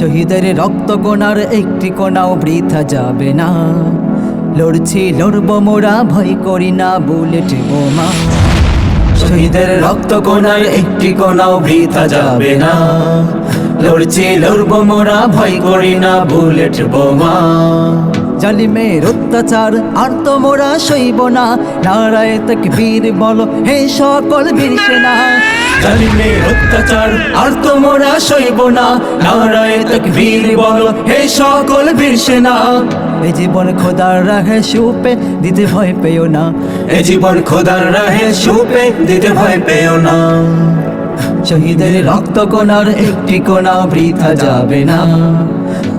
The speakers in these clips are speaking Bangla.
শহীদের রক্ত কোনার একটি কোনাও বৃথা যাবে না। লড়ছি, লড়ব মোরা, ভয় করি না, বুলেট বোমা। শহীদের রক্ত কোনার একটি কোনাও বৃথা যাবে না। লড়ছি, লড়ব মোরা, ভয় করি না, বুলেট বোমা। জালিমের অত্যাচার, আর তো মোরা সইব না। নারায় তক বীর বলো, হে সকল বীর সেনা। জালিমের অত্যাচার, আর তো মোরা সইব না। নারায় তক বীর বলো, হে সকল বীর সেনা। এ জীবন খোদার রাহে সুপে, দিতে ভয় পেও না। এ জীবন খোদার রাহে সুপে, দিতে ভয় পেও না। শহীদের রক্ত কোনার একটি কোনা বৃথা যাবে না।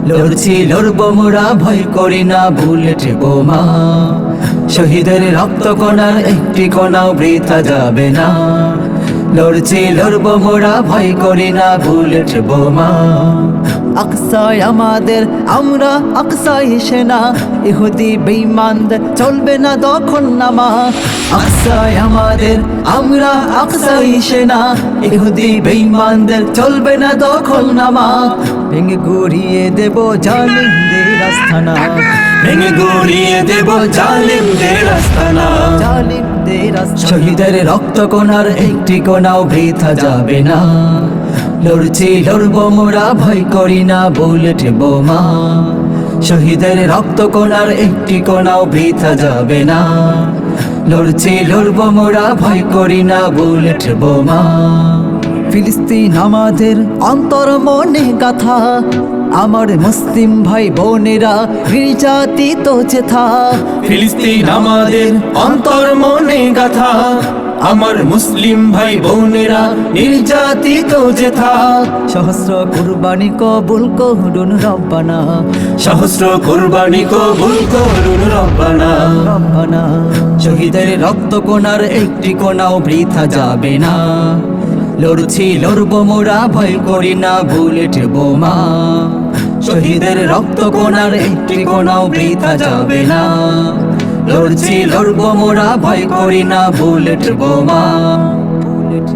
লড়ছি, লড়ব মোরা, ভয় করি না বুলেট বোমা শহীদের রক্ত কোনার একটি কোনা বৃথা যাবে না। লড়ছি, লড়ব মোরা, ভয় করি না বুলেট বোমা আকসায় আমাদের, আমরা আকসাই সেনা। ইহুদি বেঈমানদের চলবে না দখল নামা। আকসায় আমাদের, আমরা আকসাই সেনা। ইহুদি বেঈমানদের চলবে না দখল নামা। ভেঙে গুড়িয়ে দেব জালিমদের আস্থানা ভেঙে গুড়িয়ে দেব জালিমদের আস্থানা জালিমদের শহীদের রক্ত কোনার একটি কোনাও বৃথা যাবে না। লড়ছি, লড়ব মোরা, ভয় করি না, বুলেট বোমা। শহীদের রক্ত কোনার একটি কোনাও বৃথা যাবে না। লড়ছি, লড়ব মোরা, ভয় করি না, বুলেট বোমা। ফিলিস্তিন আমাদের অন্তর মনে গাথা। আমার মুসলিম ভাই বোনেরা নির্যাতিত চেথা। ফিলিস্তিন আমাদের অন্তর মনে গাথা। আমার মুসলিম ভাই বোনেরা নির্যাতিত যেথা। সহস্র কুরবানি কবুল করুন রব্বানা। সহস্র কোরবানি কবুল করুন রব্বানা। রব্বানা। শহীদের রক্ত কোনার একটি কোনাও বৃথা যাবে না। লড়ছি লড়ব মোরা ভয় করি না বুলেট বোমা। শহীদের রক্ত কোনার একটি কোনাও বৃথা যাবে না। লড়ছি লড়বো মোরা ভয় করি না বুলেট বোমা। বুলেট